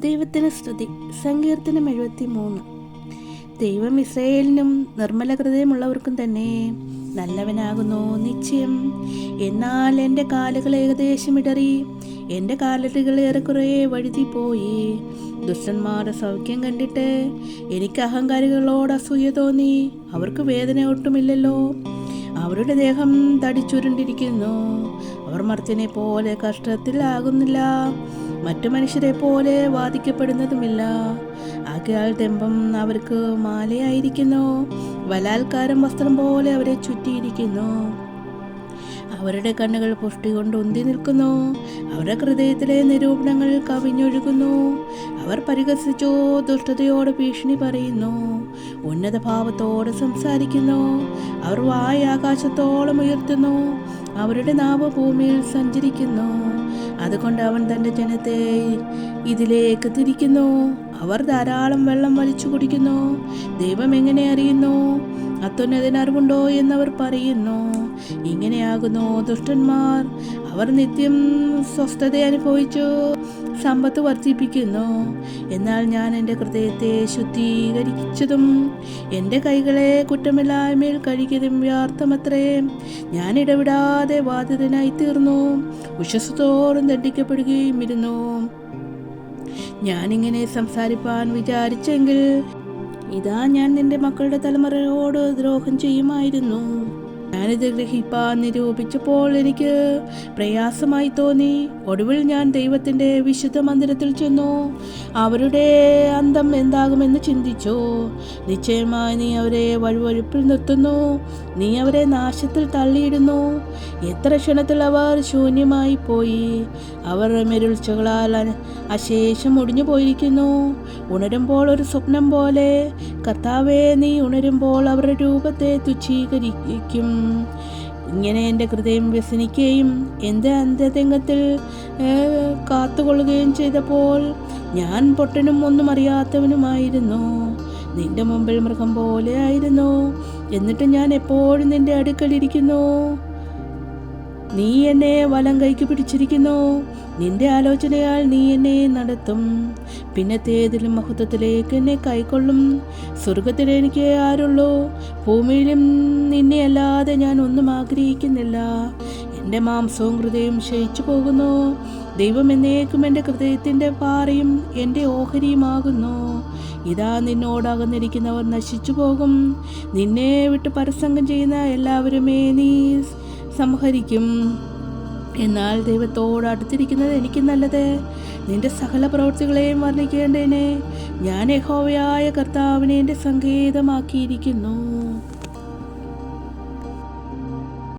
ദൈവത്തിന് സ്തുതി. സങ്കീർത്തനം എഴുപത്തി മൂന്ന് ദൈവം ഇസ്രയേലിനും നിർമ്മല ഹൃദയമുള്ളവർക്കും തന്നെ നല്ലവനാകുന്നു നിശ്ചയം. എന്നാൽ എന്റെ കാലുകൾ ഏകദേശം ഇടറി എന്റെ കാലടികൾ ഏറെക്കുറെ വഴുതി പോയി ദുഷ്ടന്മാരുടെ സൗഖ്യം കണ്ടിട്ട് എനിക്ക് അഹങ്കാരികളോട് അസൂയ തോന്നി. അവർക്ക് വേദന ഒട്ടുമില്ലല്ലോ. അവരുടെ ദേഹം തടിച്ചുരുണ്ടിരിക്കുന്നു. അവർ മർത്തിനെ പോലെ കഷ്ടത്തിലാകുന്നില്ല. മറ്റു മനുഷ്യരെ പോലെ വാദിക്കപ്പെടുന്നതുമില്ല. ആകയാൽ തെമ്പം അവർക്ക് മാലയായിരിക്കുന്നു. ബലാത്കാരം വസ്ത്രം പോലെ അവരെ ചുറ്റിയിരിക്കുന്നു. അവരുടെ കണ്ണുകൾ പുഷ്ടി കൊണ്ട് ഉന്തി നിൽക്കുന്നു. അവരുടെ ഹൃദയത്തിലെ നിരൂപണങ്ങൾ കവിഞ്ഞൊഴുകുന്നു. അവർ പരിഹസിച്ചോ ദുഷ്ടതയോട് ഭീഷണി പറയുന്നു. ഉന്നത ഭാവത്തോട് സംസാരിക്കുന്നു. അവർ വായ ആകാശത്തോളം ഉയർത്തുന്നു. അവരുടെ നാവ് ഭൂമിയിൽ സഞ്ചരിക്കുന്നു. അതുകൊണ്ട് അവൻ തന്റെ ജനത്തെ ഇതിലേക്ക് തിരിക്കുന്നു. അവർ ധാരാളം വെള്ളം വലിച്ചു കുടിക്കുന്നു. ദൈവം എങ്ങനെ അറിയുന്നു? അത്യുന്നതിന് അറിവുണ്ടോ എന്നവർ പറയുന്നു ഇങ്ങനെയാകുന്നു ദുഷ്ടന്മാർ. അവർ നിത്യം സ്വസ്ഥത അനുഭവിച്ചു സമ്പത്ത് വർദ്ധിപ്പിക്കുന്നു. എന്നാൽ ഞാൻ എന്റെ ഹൃദയത്തെ ശുദ്ധീകരിച്ചതും എന്റെ കൈകളെ കുറ്റമില്ലായ്മയിൽ കഴുകിയതും വ്യാർത്ഥമത്രേ. ഞാൻ ഇടപെടാതെ ബാധിതനായി തീർന്നു വിശ്വസത്തോടും ദണ്ഡിക്കപ്പെടുകയും ഇരുന്നു. ഞാനിങ്ങനെ സംസാരിപ്പാൻ വിചാരിച്ചെങ്കിൽ ഇതാ ഞാൻ നിന്റെ മക്കളുടെ തലമുറയോട് ദ്രോഹം ചെയ്യുമായിരുന്നു. ഞാനിത് ഗ്രഹിപ്പാൻ നിരൂപിച്ചപ്പോൾ എനിക്ക് പ്രയാസമായി തോന്നി. ഒടുവിൽ ഞാൻ ദൈവത്തിന്റെ വിശുദ്ധ മന്ദിരത്തിൽ ചെന്നു. അവരുടെ അന്തം എന്താകുമെന്ന് ചിന്തിച്ചു. നിശ്ചയമായി നീ അവരെ വഴുവഴുപ്പിൽ നിർത്തുന്നു. നീ അവരെ നാശത്തിൽ തള്ളിയിടുന്നു. എത്ര ക്ഷണത്തിൽ അവർ ശൂന്യമായി പോയി. അവർ മെരുൾച്ചകളാൽ അശേഷം ഒടിഞ്ഞു പോയിരിക്കുന്നു. ഉണരുമ്പോൾ ഒരു സ്വപ്നം പോലെ കർത്താവെ നീ ഉണരുമ്പോൾ അവരുടെ രൂപത്തെ തുച്ഛീകരിക്കും. ഇങ്ങനെ എന്റെ ഹൃദയം വ്യസനിക്കുകയും എന്റെ അന്ത്യതെങ്കത്തിൽ കാത്തുകൊള്ളുകയും ചെയ്തപ്പോൾ ഞാൻ പൊട്ടനും ഒന്നും അറിയാത്തവനുമായിരുന്നു. നിന്റെ മുമ്പിൽ മൃഗം പോലെ ആയിരുന്നു. എന്നിട്ട് ഞാൻ എപ്പോഴും നിന്റെ അടുക്കലിരിക്കുന്നു നീ എന്നെ വലം കൈക്ക് പിടിച്ചിരിക്കുന്നു. നിന്റെ ആലോചനയാൽ നീ എന്നെ നടത്തും. പിന്നത്തേതിലും മഹത്വത്തിലേക്ക് എന്നെ കൈക്കൊള്ളും. സ്വർഗത്തിൽ എനിക്ക് ആരുള്ളൂ. ഭൂമിയിലും നിന്നെ അല്ലാതെ ഞാൻ ഒന്നും ആഗ്രഹിക്കുന്നില്ല. എന്റെ മാംസവും ഹൃദയവും ക്ഷയിച്ചു പോകുന്നു. ദൈവം എന്നേക്കും എന്റെ ഹൃദയത്തിന്റെ പാറയും എന്റെ ഓഹരിയുമാകുന്നു. ഇതാ നിന്നോടകന്നിരിക്കുന്നവർ നശിച്ചു പോകും. നിന്നെ വിട്ട് പരസംഗം ചെയ്യുന്ന എല്ലാവരുമേ നീ സംഹരിക്കും. എന്നാൽ ദൈവത്തോട് അടുത്തിരിക്കുന്നത് എനിക്ക് നല്ലത്. നിന്റെ സകല പ്രവൃത്തികളെയും വർണിക്കേണ്ടേനെ ഞാൻ യഹോവയായ കർത്താവിനെ എന്റെ സങ്കേതമാക്കിയിരിക്കുന്നു.